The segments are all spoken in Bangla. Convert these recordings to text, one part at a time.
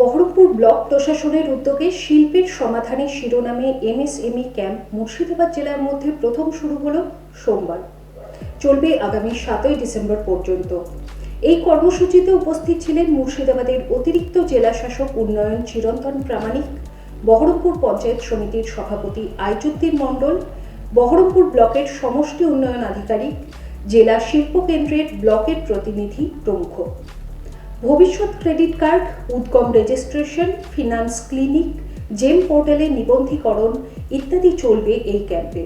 বহরমপুর ব্লক প্রশাসনের উদ্যোগে শিল্পের সমাধানের শিরোনামে এমএসএমই ক্যাম্প মুর্শিদাবাদ জেলার মধ্যে প্রথম শুরু হলো সোমবার। চলবে আগামী সাতই ডিসেম্বর পর্যন্ত। এই কর্মসূচিতে উপস্থিত ছিলেন মুর্শিদাবাদের অতিরিক্ত জেলা শাসক উন্নয়ন চিরন্তন প্রামাণিক, বহরমপুর পঞ্চায়েত সমিতির সভাপতি আইজুদ্দিন মণ্ডল, বহরমপুর ব্লকের সমষ্টি উন্নয়ন আধিকারিক, জেলা শিল্প কেন্দ্রের ব্লকের প্রতিনিধি প্রমুখ। Bhabishyat credit card, Udyam registration, finance clinic, GeM পোর্টালে নিবন্ধীকরণ ইত্যাদি চলবে এই ক্যাম্পে।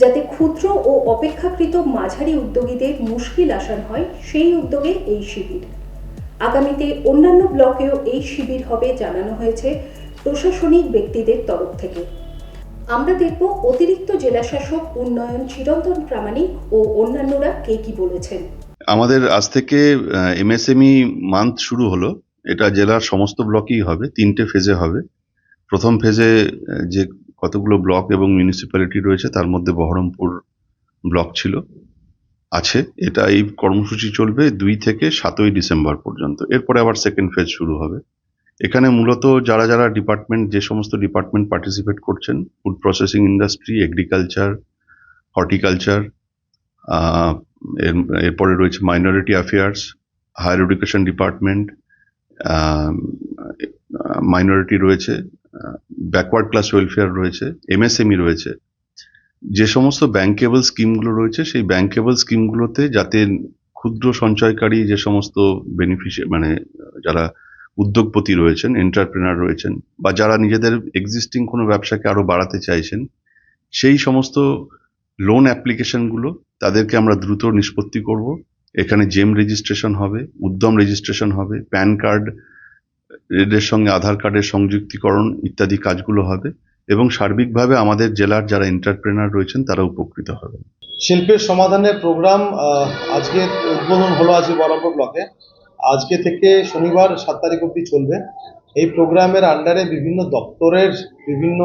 যাতে ক্ষুদ্র ও অপেক্ষাকৃত মাঝারি উদ্যোগীদের মুশকিল আসান হয়, সেই উদ্যোগে এই শিবির। আগামীতে অন্যান্য ব্লকেও এই শিবির হবে জানানো হয়েছে প্রশাসনিক ব্যক্তিদের তরফ থেকে। আমরা দেখব অতিরিক্ত জেলাশাসক উন্নয়ন, চিরন্তন প্রামাণিক ও অন্যান্যরা কে কি বলেছেন। আমাদের আজ থেকে এমএসএমই মান্থ শুরু হলো। এটা জেলার সমস্ত ব্লকেই হবে, তিনটে ফেজে হবে। প্রথম ফেজে যে কতগুলো ব্লক এবং মিউনিসিপ্যালিটি রয়েছে, তার মধ্যে বহরমপুর ব্লক ছিল, আছে। এটা এই কর্মসূচি চলবে দুই থেকে সাতই ডিসেম্বর পর্যন্ত। এরপরে আবার সেকেন্ড ফেজ শুরু হবে। এখানে মূলত যারা যারা ডিপার্টমেন্ট যে সমস্ত ডিপার্টমেন্ট পার্টিসিপেট করছেন food processing industry agriculture horticulture এরপরে রয়েছে minority affairs higher education department minority রয়েছে ব্যাকওয়ার্ড ক্লাস ওয়েলফেয়ার রয়েছে এমএসএমই রয়েছে। যে সমস্ত ব্যাংকেবল স্কিমগুলো রয়েছে, সেই ব্যাংকেবল স্কিমগুলোতে যাতে ক্ষুদ্র সঞ্চয়কারী যে সমস্ত বেনিফিশিয়া মানে যারা উদ্যোগপতি রয়েছেন এন্টারপ্রেনার রয়েছেন, বা যারা নিজেদের এক্সিস্টিং কোনো ব্যবসাকে আরও বাড়াতে চাইছেন, সেই সমস্ত লোন অ্যাপ্লিকেশনগুলো তাদেরকে আমরা দ্রুত নিষ্পত্তি করব। এখানে জেম রেজিস্ট্রেশন হবে, উদ্যম রেজিস্ট্রেশন হবে প্যান কার্ড এদের সঙ্গে আধার কার্ডের সংযুক্তিকরণ ইত্যাদি কাজগুলো হবে এবং সার্বিকভাবে আমাদের জেলার যারা এন্টারপ্রেনার রয়েছেন তারা উপকৃত হবে শিল্পের সমাধানের প্রোগ্রাম আজকে উদ্বোধন হলো আজকে বরাবর ব্লকে। আজকে থেকে শনিবার সাত তারিখ অবধি চলবে। এই প্রোগ্রামের আন্ডারে বিভিন্ন দপ্তরের বিভিন্ন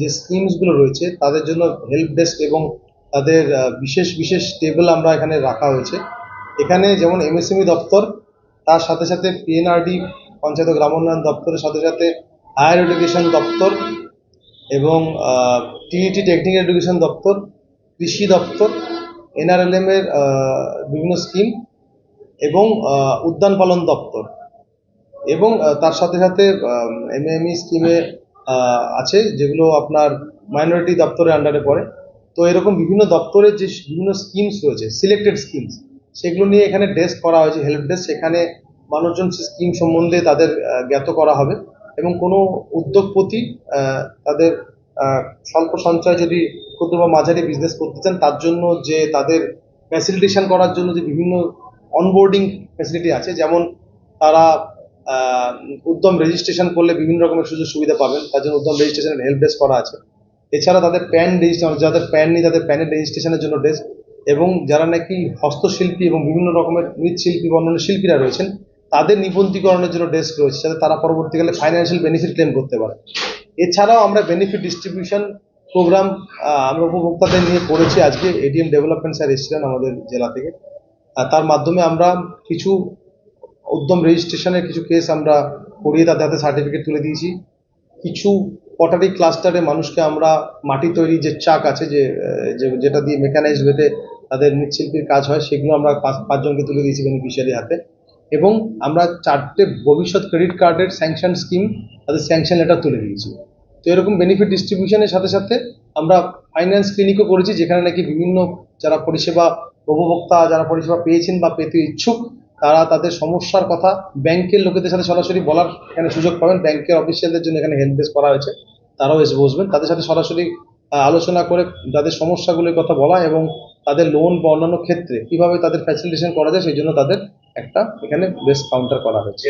যে স্কিমসগুলো রয়েছে, তাদের জন্য হেল্প ডেস্ক এবং তাদের বিশেষ বিশেষ টেবিল আমরা এখানে রাখা হয়েছে। এখানে যেমন এমএসএমই দপ্তর, তার সাথে সাথে পিএনআরডি পঞ্চায়েত গ্রাম উন্নয়ন দপ্তরের সাথে সাথে হায়ার এডুকেশন দপ্তর এবং টিইটি টেকনিক্যাল এডুকেশন দপ্তর, কৃষি দপ্তর এনআরএলএম এর বিভিন্ন স্কিম এবং উদ্যান পালন দপ্তর এবং তার সাথে সাথে এমএমই স্কিমে আছে যেগুলো আপনার মাইনরিটি দপ্তরের আন্ডারে পড়ে। তো এরকম বিভিন্ন দপ্তরের যে বিভিন্ন স্কিমস রয়েছে সিলেক্টেড স্কিমস সেগুলো নিয়ে এখানে ডেস্ক করা হয়েছে হেল্প ডেস্ক সেখানে মানুষজন স্কিম সম্বন্ধে তাদের জ্ঞাত করা হবে এবং কোনো উদ্যোগপতি তাদের স্বল্প সঞ্চয় যদি ক্ষুদ্র বা মাঝারি বিজনেস করতে চান, তার জন্য যে তাদের ফ্যাসিলিটেশন করার জন্য যে বিভিন্ন অনবোর্ডিং ফ্যাসিলিটি আছে, যেমন তারা উদ্যম রেজিস্ট্রেশন করলে বিভিন্ন রকমের সুযোগ সুবিধা পাবেন, তার জন্য উদ্যম রেজিস্ট্রেশনের হেল্প ডেস্ক করা আছে। এছাড়া তাদের প্যান রেজিস্ট্রেশন যাদের প্যান নেই, তাদের প্যানের রেজিস্ট্রেশনের জন্য ডেস্ক এবং যারা নাকি হস্তশিল্পী এবং বিভিন্ন রকমের মৃৎশিল্পী বা অন্যান্য শিল্পীরা রয়েছেন, তাদের নিবন্ধীকরণের জন্য ডেস্ক রয়েছে, যাতে তারা পরবর্তীকালে ফাইন্যান্সিয়াল বেনিফিট ক্লেম করতে পারে। এছাড়াও আমরা বেনিফিট ডিস্ট্রিবিউশন প্রোগ্রাম আমরা উপভোক্তাদের নিয়ে করেছি আজকে এডিএম ডেভেলপমেন্ট স্যার এসেছিলেন আমাদের জেলা থেকে। তার মাধ্যমে আমরা কিছু উদ্যম রেজিস্ট্রেশনের কিছু কেস আমরা করিয়ে তাদের হাতে সার্টিফিকেট তুলে দিয়েছি। কিছু পটারি ক্লাস্টারে মানুষকে আমরা মাটি তৈরি যে চাক আছে যে যেটা দিয়ে মেকানাইজড ওয়েতে তাদের মৃৎশিল্পীর কাজ হয়, সেগুলো আমরা পাঁচ, পাঁচজনকে তুলে দিয়েছি বেনিফিশিয়ারি হাতে। এবং আমরা চারটে ভবিষ্যৎ ক্রেডিট কার্ডের স্যাংশন স্কিম তাদের স্যাংশন লেটার তুলে দিয়েছি। তো এরকম বেনিফিট ডিস্ট্রিবিউশনের সাথে সাথে আমরা ফাইন্যান্স ক্লিনিকও করেছি, যেখানে নাকি বিভিন্ন যারা পরিষেবা উপভোক্তা, যারা পরিষেবা পেয়েছেন বা পেতে ইচ্ছুক তারা তাদের সমস্যার কথা ব্যাংকের লোকেদের সাথে সরাসরি বলার এখানে সুযোগ পাবেন। ব্যাংকের অফিসিয়ালদের জন্য এখানে হেল্প ডেস্ক করা হয়েছে। তারাও এসে বসবেন। তাদের সাথে সরাসরি আলোচনা করে তাদের সমস্যাগুলির কথা বলা এবং তাদের লোন বা অন্যান্য ক্ষেত্রে কীভাবে তাদের ফ্যাসিলিটেশন করা যায় সেই জন্য তাদের একটা এখানে বেস্ট কাউন্টার করা হয়েছে।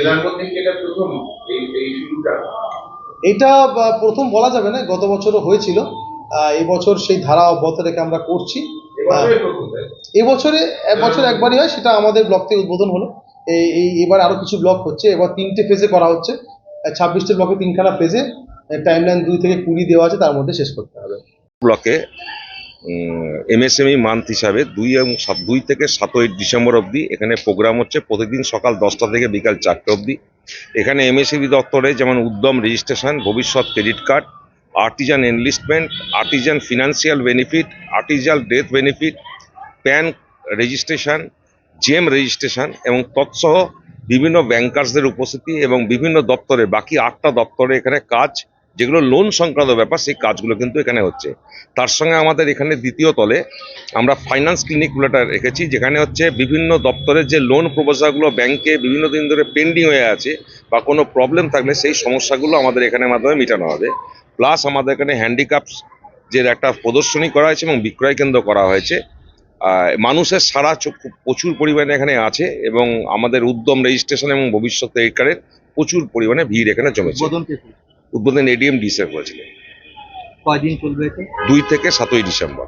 এটা প্রথম বলা যাবে না গত বছরও হয়েছিল। এই বছর সেই ধারা অব্যাহত রেখে আমরা করছি? এবছরে এক বছর একবারই হয় সেটা আমাদের ব্লক থেকে উদ্বোধন হলো। এই এই এবার আরও কিছু ব্লক হচ্ছে এবার তিনটে ফেজে করা হচ্ছে। ছাব্বিশটা ব্লকে তিনখানা ফেজে টাইমলাইন দুই থেকে কুড়ি দেওয়া আছে তার মধ্যে শেষ করতে হবে। ব্লকে এমএসএমই মান্থ হিসাবে দুই এবং সাত- দুই থেকে সাতই ডিসেম্বর অবধি এখানে প্রোগ্রাম হচ্ছে। প্রতিদিন সকাল দশটা থেকে বিকাল চারটে অবধি। এখানে এমএসএমই দপ্তরে যেমন Udyam registration Bhabishyat credit card artisan enlistment artisan financial benefit artisan death benefit PAN registration GeM registration এবং তৎসহ বিভিন্ন ব্যাংকার্সদের উপস্থিতি এবং বিভিন্ন দপ্তরে, বাকি আটটা দপ্তরে এখানে কাজ, যেগুলো লোন সংক্রান্ত ব্যাপার, সেই কাজগুলো কিন্তু এখানে হচ্ছে। তার সঙ্গে আমাদের এখানে দ্বিতীয় তলে আমরা ফাইন্যান্স ক্লিনিক ক্লিনিকগুলোটা রেখেছি, যেখানে হচ্ছে বিভিন্ন দপ্তরের যে লোন প্রপোজালগুলো ব্যাংকে বিভিন্ন দিন ধরে পেন্ডিং হয়ে আছে বা কোনো প্রবলেম থাকলে সেই সমস্যাগুলো আমাদের এখানে মাধ্যমে মেটানো হবে। প্লাস আমাদের এখানে হ্যান্ডিক্যাপস যে একটা প্রদর্শনী করা হয়েছে এবং বিক্রয় কেন্দ্র করা হয়েছে। মানুষের সারা প্রচুর পরিমাণে এখানে আছে এবং আমাদের উদ্যম রেজিস্ট্রেশন এবং ভবিষ্যৎ ক্রেডিট কার্ডের প্রচুর পরিমাণে ভিড় এখানে জমেছে। উদ্বোধন এডিএম ডিসে করেছিলেন দুই থেকে সাতই ডিসেম্বর।